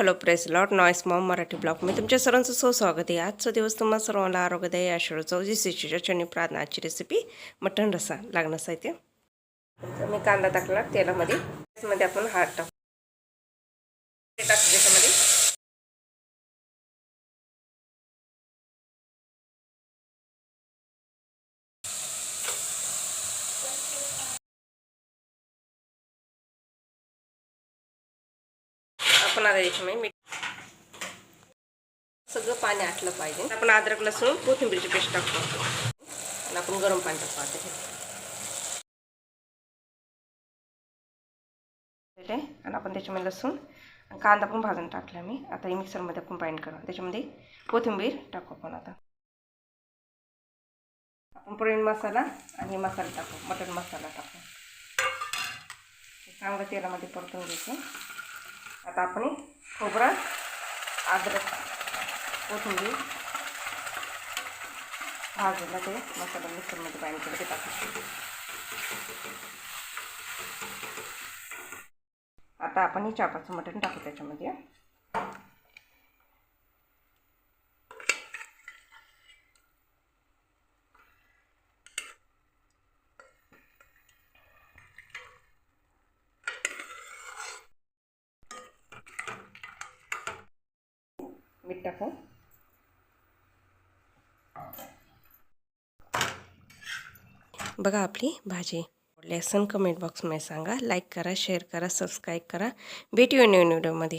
Hello press lot noise mom Marathi blog. मी तुमच्या सर्वांचं so स्वागत आहे. आजचा दिवस तुम्हाला सर्वांना आरोग्यदायी आशीर्वाद चौजी सिशीच्या चणी प्रार्थनाची रेसिपी मटण रसा लागणार साहित्य. मी कांदा टाकला तेलामध्ये. त्याच्यामध्ये आपण हळद टाकू. आपण आता याच्यामध्ये मीठ सगळं पाणी आटलं पाहिजे. आपण अद्रक लसूण कोथिंबीरची पेस्ट टाकतो. आणि आपण गरम पाणी टाकतो आता आणि आपण त्याच्यामध्ये लसूण कांदा पण भाजून टाकला मी. आता हे मिक्सरमध्ये आपण बाइंड करू त्याच्यामध्ये कोथिंबीर टाकू आपण आता. आपण पुरण मसाला आणि मसाला टाकू. मटन मसाला टाकू. चांगलं तेलामध्ये परतून घ्यायचं आता आपण खोबरा अद्रक कोथिंबीर भाजलेला ते मसाला मिक्सरमध्ये पाणी केलं ते टाकू आता आपण हे चापाचं मटण टाकू त्याच्यामध्ये. मीठ टाकू. बघा आपली भाजी. लेसन कमेंट बॉक्समध्ये सांगा. लाईक करा शेअर करा सबस्क्राईब करा. भेटूया नवीन व्हिडिओमध्ये